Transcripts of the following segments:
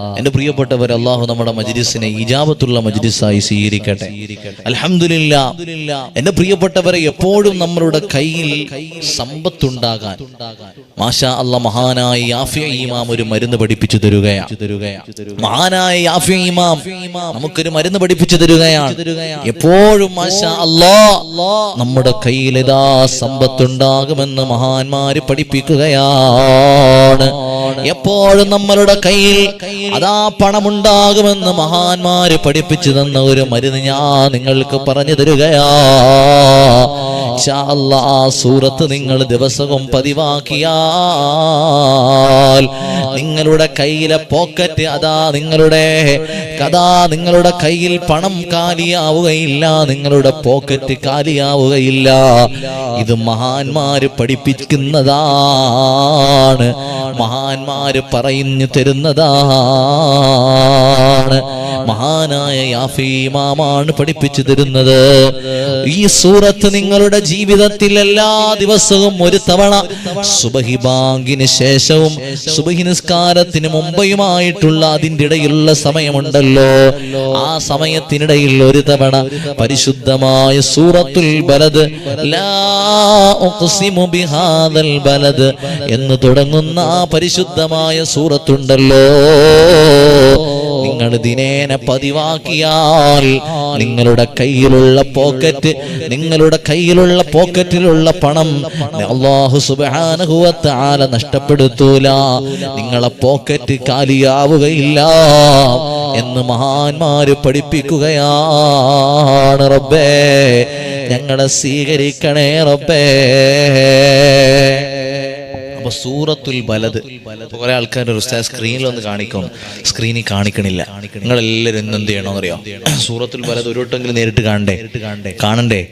എന്റെ പ്രിയപ്പെട്ടവർ അള്ളാഹു നമ്മുടെ മജ്ലിസിനെ ഇജാബത്തുള്ള മജ്ലിസായി സ്വീകരിക്കട്ടെ. അലഹമില്ല എന്റെ പ്രിയപ്പെട്ടവരെ എപ്പോഴും നമ്മളുടെ കയ്യിൽ സമ്പത്തുണ്ടാകാൻ. മാഷാ അല്ല മഹാനായ യാഫിയ ഇമാം ഒരു മരുന്ന് പഠിപ്പിച്ചു തരുകയാണ്. മഹാനായ യാഫിയ ഇമാം നമുക്കൊരു മരുന്ന് പഠിപ്പിച്ചു തരുകയാണ്. എപ്പോഴും മാഷാ അല്ലാ നമ്മുടെ കയ്യിൽ ഇതാ സമ്പത്തുണ്ടാകുമെന്ന് മഹാന്മാര് പഠിപ്പിക്കുകയാണ്. എപ്പോഴും നമ്മളുടെ കയ്യിൽ അതാ പണമുണ്ടാകുമെന്ന് മഹാന്മാര് പഠിപ്പിച്ചു തന്ന ഒരു മരുന്ന് ഞാൻ നിങ്ങൾക്ക് പറഞ്ഞു തരികയാ. ആ സൂറത്ത് നിങ്ങൾ ദിവസവും പതിവാക്കിയാൽ നിങ്ങളുടെ കയ്യിലെ പോക്കറ്റ് അതാ നിങ്ങളുടെ കഥാ നിങ്ങളുടെ കയ്യിൽ പണം കാലിയാവുകയില്ല നിങ്ങളുടെ പോക്കറ്റ് കാലിയാവുകയില്ല. ഇത് മഹാന്മാര് പഠിപ്പിക്കുന്നതാണ് മഹാന്മാര് പറഞ്ഞു തരുന്നതാണ്. മഹാനായ യാഫി മാമാണ് പഠിപ്പിച്ചു തരുന്നത് ഈ സൂറത്ത് നിങ്ങളുടെ ജീവിതത്തിൽ എല്ലാ ദിവസവും ഒരു തവണ സുബഹി ബാങ്കിന് ശേഷവും സുബഹി നിസ്കാരത്തിന് മുമ്പയുമായിട്ടുള്ള അതിന്റെ ഇടയിലുള്ള സമയമുണ്ടല്ലോ. ആ സമയത്തിനിടയിൽ ഒരു തവണ പരിശുദ്ധമായ സൂറത്തുൽ ബലത് എന്ന് തുടങ്ങുന്ന ആ പരിശുദ്ധമായ സൂറത്തുണ്ടല്ലോ. ദിനേന പതിവാക്കിയാൽ നിങ്ങളുടെ കയ്യിലുള്ള പോക്കറ്റ് നിങ്ങളുടെ കയ്യിലുള്ള പോക്കറ്റിലുള്ള പണം അള്ളാഹു തആല നഷ്ടപ്പെടുത്തൂല. നിങ്ങളെ പോക്കറ്റ് കാലിയാവുകയില്ല എന്ന് മഹാന്മാര് പഠിപ്പിക്കുകയാണ് റബ്ബേ. ഞങ്ങളെ സ്വീകരിക്കണേ റബ്ബേ. അപ്പൊ സൂറത്തുൽ ബലത് കുറെ ആൾക്കാരുടെ ഉസ്താദ് സ്ക്രീനിൽ ഒന്ന് കാണിക്കും. സ്ക്രീനിൽ കാണിക്കണില്ല. നിങ്ങൾ എല്ലാവരും ഇന്ന് എന്ത് അറിയാം സൂറത്തുൽ ബലത് ഒരു വട്ടമെങ്കിലും നേരിട്ട് കാണണ്ടേ? കാണണ്ടേ?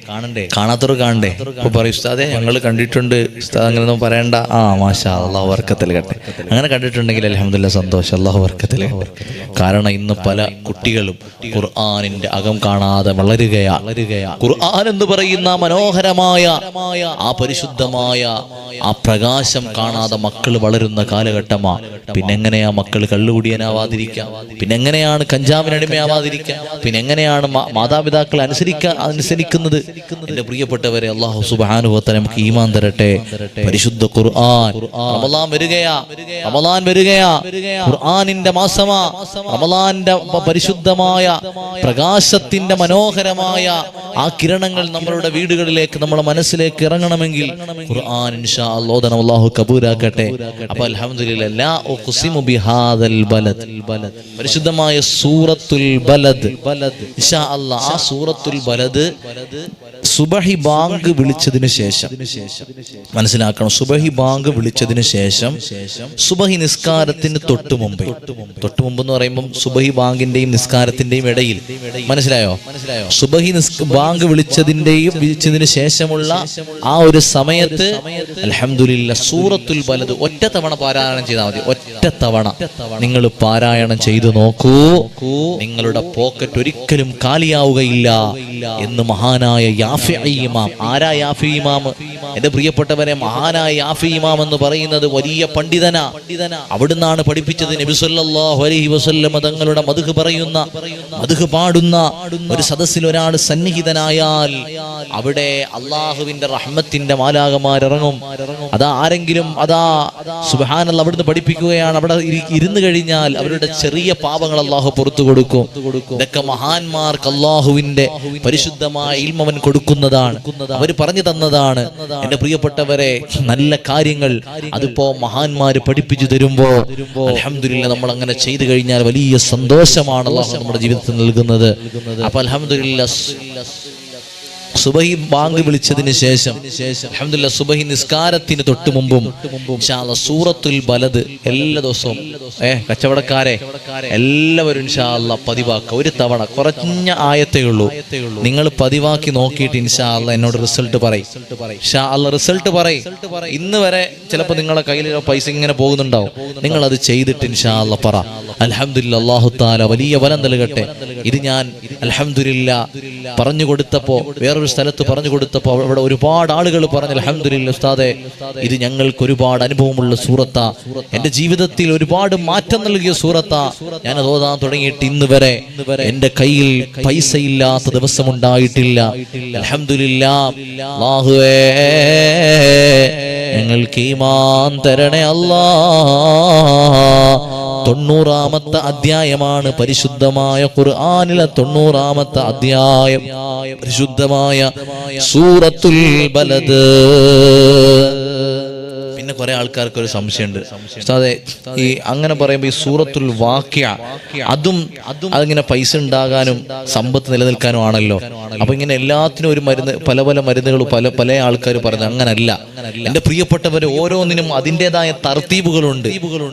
കാണണ്ടേ കാണാത്തവർ കാണണ്ടേ? അപ്പൊ പറയും ഉസ്താദെ ഞങ്ങൾ കണ്ടിട്ടുണ്ട്. ഉസ്താദ് അങ്ങനെ ഒന്നും പറയണ്ട. ആ മാഷാ അള്ളാഹ് വർക്കത്തിൽ കട്ടെ. അങ്ങനെ കണ്ടിട്ടുണ്ടെങ്കിൽ അലഹമില്ല സന്തോഷം അള്ളാഹു വർക്കത്തിൽ കാരണം ഇന്ന് പല കുട്ടികളും ഖുർആാനിന്റെ അകം കാണാതെ വളരുകയാ. ഖുർആൻ എന്ന് പറയുന്ന മനോഹരമായ ആ പരിശുദ്ധമായ ആ പ്രകാശം കാണാതെ മക്കൾ വളരുന്ന കാലഘട്ടമാ. പിന്നെങ്ങനെയാ മക്കൾ കള്ളുകൂടിയനാവാതിരിക്കാം പിന്നെങ്ങനെയാണ് കഞ്ചാവിനടിമയാവാതിരിക്കാം പിന്നെങ്ങനെയാണ് മാതാപിതാക്കൾ അനുസരിക്കാൻ അനുസരിക്കുന്നത്? എന്റെ പ്രിയപ്പെട്ടവരെ അള്ളാഹു സുബാനുഭവത്തെ നമുക്ക് ഈമാൻ തരട്ടെ. പരിശുദ്ധ ഖുർആൻ വരികയാ. റമലാൻ വരികയാ. ഖുർആാനിന്റെ മാസമാ. റമലാന്റെ പരിശുദ്ധമായ പ്രകാശത്തിന്റെ മനോഹരമായ ആ കിരണങ്ങൾ നമ്മളുടെ വീടുകളിലേക്ക് നമ്മുടെ മനസ്സിലേക്ക് ഇറങ്ങണമെങ്കിൽ ഖുർആൻ ഇൻഷാ അപ്പൊ ബിഹാദൽ ബലദ്. പരിശുദ്ധമായ സൂറത്തുൽ ബലദ്. ഇൻഷാ അള്ളാഹ് ആ സൂറത്തുൽ ബലദ് സുബഹി ബാങ്ക് വിളിച്ചതിന് ശേഷം. മനസ്സിലാക്കണം. സുബഹി ബാങ്ക് വിളിച്ചതിന് ശേഷം സുബഹി നിസ്കാരത്തിന് തൊട്ടു മുമ്പ് തൊട്ടു മുമ്പ് എന്ന് പറയുമ്പോൾ സുബഹി ബാങ്കിന്റെയും നിസ്കാരത്തിന്റെയും ഇടയിൽ. മനസ്സിലായോ? മനസ്സിലായോ? സുബഹി ബാങ്ക് വിളിച്ചതിന്റെയും വിളിച്ചതിന് ശേഷമുള്ള ആ ഒരു സമയത്ത് അലഹമില്ല സൂറത്തുൽ ബലത് ഒറ്റ തവണ പാരായണം ചെയ്താൽ മതി. ഒറ്റ തവണ നിങ്ങൾ പാരായണം ചെയ്തു നോക്കൂ. നിങ്ങളുടെ പോക്കറ്റ് ഒരിക്കലും കാലിയാവുകയില്ല. എന്ന് മഹാനായ യാഫി ഇമാം ആരാ യാഫി ഇമാം എന്റെ പ്രിയപ്പെട്ടവരെ മഹാനായ ആഫി ഇമാം എന്ന് പറയുന്നത് വലിയ പണ്ഡിതന. അവിടുന്നാണ് പഠിപ്പിച്ചത് നബി സല്ലല്ലാഹു അലൈഹി തങ്ങളുടെ മധുഹ് പറയുന്ന മധുഹ് പാടുന്ന ഒരു സദസ്സിൽ ഒരാൾ സന്നിഹിതനായാൽ അവിടെ അള്ളാഹുവിന്റെ റഹ്മത്തിന്റെ മാലാകമാരിറങ്ങും അതാ ആരെങ്കിലും അതാ സുബാനല്ല അവിടുന്ന് പഠിപ്പിക്കുകയാണ് അവിടെ ഇരി- ഇരുന്ന് കഴിഞ്ഞാൽ അവരുടെ ചെറിയ പാപങ്ങൾ അള്ളാഹു പുറത്തു കൊടുക്കും. ഇതൊക്കെ മഹാന്മാർക്ക് അള്ളാഹുവിന്റെ പരിശുദ്ധമായ ഇൽമവൻ കൊടുക്കുന്നതാണ്. അവർ പറഞ്ഞു തന്നതാണ് എന്റെ പ്രിയപ്പെട്ടവരെ നല്ല കാര്യങ്ങൾ അതിപ്പോ മഹാന്മാര് പഠിപ്പിച്ചു തരുമ്പോ അലഹമില്ല നമ്മൾ അങ്ങനെ ചെയ്തു കഴിഞ്ഞാൽ വലിയ സന്തോഷമാണ് അള്ളാഹു നമ്മുടെ ജീവിതത്തിൽ നൽകുന്നത്. അപ്പൊ അലഹമില്ല സുബഹി ബാങ്ക് വിളിച്ചതിന് ശേഷം അൽഹംദുലില്ലാ സുബഹി നിസ്കാരത്തിന് തൊട്ട് മുമ്പും സൂറത്തുൽ ബലദ് എല്ലാ ദിവസവും ഏ കച്ചവടക്കാരെ എല്ലാവരും പതിവാക്കുക ഒരു തവണ കുറഞ്ഞ ആയത്തേ ഉള്ളൂ. നിങ്ങൾ പതിവാക്കി നോക്കിയിട്ട് ഇൻഷാ അല്ലാ എന്നോട് റിസൾട്ട് പറയും. ഇൻഷാ അല്ലാ റിസൾട്ട് പറയും. ഇന്ന് വരെ ചിലപ്പോൾ നിങ്ങളെ കയ്യിൽ പൈസ ഇങ്ങനെ പോകുന്നുണ്ടാവും. നിങ്ങൾ അത് ചെയ്തിട്ട് ഇൻഷാ അല്ലാ പറ അല്ലാഹു താല വലിയ ബലം നൽകട്ടെ. ഇത് ഞാൻ അൽഹംദുലില്ലാ പറഞ്ഞു കൊടുത്തപ്പോ വേറൊരു സ്ഥലത്ത് പറഞ്ഞു കൊടുത്തപ്പോൾ അവിടെ ഒരുപാട് ആളുകൾ പറഞ്ഞു അലഹമില്ല ഉസ്താദെ ഇത് ഞങ്ങൾക്ക് ഒരുപാട് അനുഭവമുള്ള സൂറത്ത. എന്റെ ജീവിതത്തിൽ ഒരുപാട് മാറ്റം നൽകിയ സൂറത്ത. ഞാൻ ഓതാൻ തുടങ്ങിയിട്ട് ഇന്ന് വരെ എന്റെ കയ്യിൽ പൈസ ഇല്ലാത്ത ദിവസം ഉണ്ടായിട്ടില്ല അലഹമുല്ലാഹുവേ ഞങ്ങൾക്ക് ഈമാൻ തരണേ അല്ലാ. തൊണ്ണൂറാമത്തെ അധ്യായമാണ് പരിശുദ്ധമായ ഖുർആാനിലെ തൊണ്ണൂറാമത്തെ അധ്യായം. പരിശുദ്ധമായ സൂറത്തുൽ ബലദ്. പിന്നെ കുറെ ആൾക്കാർക്ക് ഒരു സംശയമുണ്ട്. അതെ ഈ അങ്ങനെ പറയുമ്പോൾ ഈ സൂറത്തുൽ വാക്യ അതും അതും അതിങ്ങനെ പൈസ ഉണ്ടാകാനും സമ്പത്ത് നിലനിൽക്കാനും ആണല്ലോ. അപ്പൊ ഇങ്ങനെ എല്ലാത്തിനും ഒരു മരുന്ന് പല പല മരുന്നുകൾ പല പല ആൾക്കാർ പറഞ്ഞു അങ്ങനല്ല. എന്റെ പ്രിയപ്പെട്ടവരെ ഓരോന്നിനും അതിന്റെതായ തർത്തീബുകളുണ്ട്.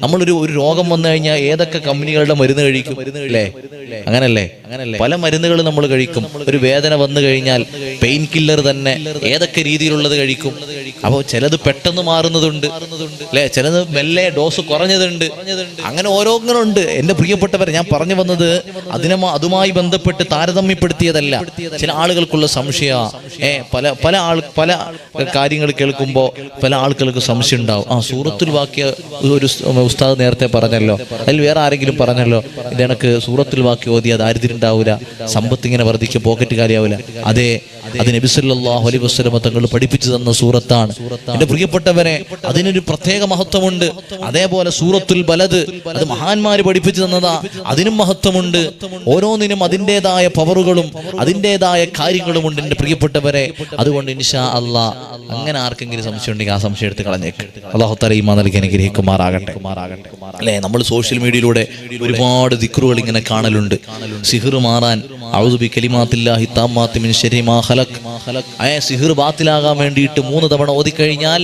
നമ്മളൊരു ഒരു രോഗം വന്നു കഴിഞ്ഞാൽ ഏതൊക്കെ കമ്പനികളുടെ മരുന്ന് കഴിക്കും? അല്ലേ അങ്ങനല്ലേ അങ്ങനല്ലേ? പല മരുന്നുകൾ നമ്മൾ കഴിക്കും. ഒരു വേദന വന്നു കഴിഞ്ഞാൽ പെയിൻ കില്ലർ തന്നെ ഏതൊക്കെ രീതിയിലുള്ളത് കഴിക്കും? അപ്പോൾ ചിലത് പെട്ടെന്ന് മാറുന്നതുണ്ട്. അല്ലെ? ചിലത് മെല്ലെ ഡോസ് കുറഞ്ഞതുണ്ട്. അങ്ങനെ ഓരോന്നുണ്ട് എന്റെ പ്രിയപ്പെട്ടവരെ ഞാൻ പറഞ്ഞു വന്നത് അതിനെ അതുമായി ബന്ധപ്പെട്ട് താരതമ്യപ്പെടുത്തിയതല്ല. ചില ആളുകൾക്കുള്ള സംശയ ഏ പല പല ആൾ പല കാര്യങ്ങൾ കേൾക്കുമ്പോൾ പല ആളുകൾക്ക് സംശയം ഉണ്ടാവും. ആ സൂറത്തുൽ വാക്യ ഒരു ഉസ്താദ് നേരത്തെ പറഞ്ഞല്ലോ. അതിൽ വേറെ ആരെങ്കിലും പറഞ്ഞല്ലോ ഇത് എനിക്ക് സൂറത്തുൽ വാക്യ ഓതി അത് ദാരിദ്ര്യം സമ്പത്ത് ഇങ്ങനെ വർദ്ധിക്കും പോക്കറ്റ് കാര്യമാവില്ല അതെ അത് നബിസല്ലാഹു അലൈ വസ്ലമ തങ്ങൾ പഠിപ്പിച്ചു തന്ന സൂറത്താണ്. എന്റെ പ്രിയപ്പെട്ടവരെ അതിനൊരു പ്രത്യേക മഹത്വമുണ്ട്. അതേപോലെ സൂറത്തുൽ ബലത് അത് മഹാന്മാര് പഠിപ്പിച്ചു തന്നതാ. അതിനും മഹത്വമുണ്ട്. ഓരോന്നിനും അതിന്റെതായ പവറുകളും അതിന്റെതായ കാര്യങ്ങളുമുണ്ട് എന്റെ പ്രിയപ്പെട്ടവരെ. അതുകൊണ്ട് ഇൻഷാ അള്ളാ അങ്ങനെ ആർക്കെങ്കിലും സംശയം ഉണ്ടെങ്കിൽ ആ സംശയം എടുത്ത് കളഞ്ഞേക്ക്. അള്ളാഹുത്തല തലയുമാ നൽകി അനുഗ്രഹിക്കുമാറാകട്ടെ. അല്ലെ നമ്മൾ സോഷ്യൽ മീഡിയയിലൂടെ ഒരുപാട് ദിക്റുകൾ ഇങ്ങനെ കാണലുണ്ട്. സിഹിർ മാറാൻ ഔദുബി കലിമാത്തില്ലാഹി താമ്മാത്തി മിൻ ശരി മാ ഹലക് സിഹിർ ബാത്തിലാകാൻ വേണ്ടിയിട്ട് മൂന്ന് തവണ ഓതിക്കഴിഞ്ഞാൽ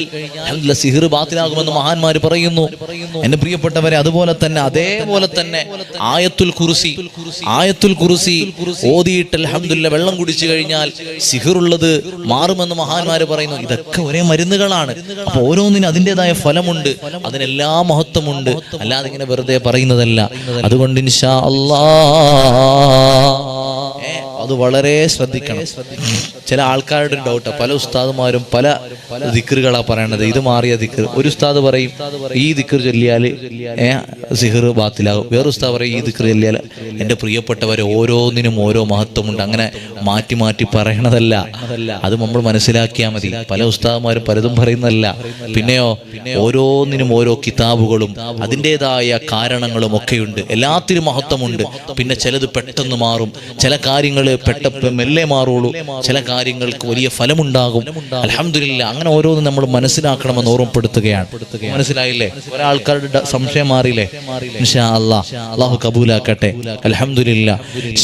നല്ല സിഹിർ ബാത്തിലാകുമെന്ന് മഹാന്മാര് പറയുന്നു. എന്റെ പ്രിയപ്പെട്ടവരെ അതുപോലെ തന്നെ അതേപോലെ തന്നെ ആയത്തുൽ കുറുസി ആയത്തുൽ കുറുസി ഓതിയിട്ട് അലഹമുല്ല വെള്ളം കുടിച്ചു കഴിഞ്ഞാൽ സിഹിറുള്ളത് മാറുമെന്ന് മഹാന്മാര് പറയുന്നു. ഇതൊക്കെ ഒരേ മരുന്നുകളാണ്. അപ്പൊ ഓരോന്നിനും അതിന്റെതായ ഫലമുണ്ട് അതിനെല്ലാ മഹത്വമുണ്ട്. അല്ലാതെ ഇങ്ങനെ വെറുതെ പറയുന്നതല്ല. അതുകൊണ്ട് ഇൻഷാ അല്ലാ അത് വളരെ ശ്രദ്ധിക്കണം. ചില ആൾക്കാരുടെ ഡൗട്ട് പല ഉസ്താദുമാരും പല ദിക്കറുകളാ പറയണത്. ഇത് മാറിയ ദിക്കർ ഒരു ഉസ്താദ് പറയും ഈ ദിക്കർ ചൊല്ലിയാൽ സിഹർ ബാത്തിലാകും. വേറെ ഉസ്താദ് പറയും ഈ ദിക്കർ ചൊല്ലിയാൽ എന്റെ പ്രിയപ്പെട്ടവരെ ഓരോന്നിനും ഓരോ മഹത്വമുണ്ട്. അങ്ങനെ മാറ്റി മാറ്റി പറയണതല്ല. അത് നമ്മൾ മനസ്സിലാക്കിയാൽ മതി. പല ഉസ്താദുമാരും പലതും പറയുന്നതല്ല. പിന്നെയോ ഓരോന്നിനും ഓരോ കിതാബുകളും അതിന്റെതായ കാരണങ്ങളും ഒക്കെയുണ്ട്. എല്ലാത്തിനും മഹത്വമുണ്ട്. പിന്നെ ചിലത് പെട്ടെന്ന് മാറും. ചില കാര്യങ്ങൾ പെട്ട മെല്ലെ മാറുള്ളൂ. ചില കാര്യങ്ങൾക്ക് വലിയ ഫലമുണ്ടാകും. അലഹമില്ല അങ്ങനെ ഓരോന്നും നമ്മൾ മനസ്സിലാക്കണമെന്ന് ഓർമ്മപ്പെടുത്തുകയാണ്. മനസ്സിലായില്ലേ? ഒരാൾക്കാരുടെ സംശയം മാറിയില്ലേ? അല്ലാ അള്ളാഹു കബൂലാക്കട്ടെ. അലഹമില്ല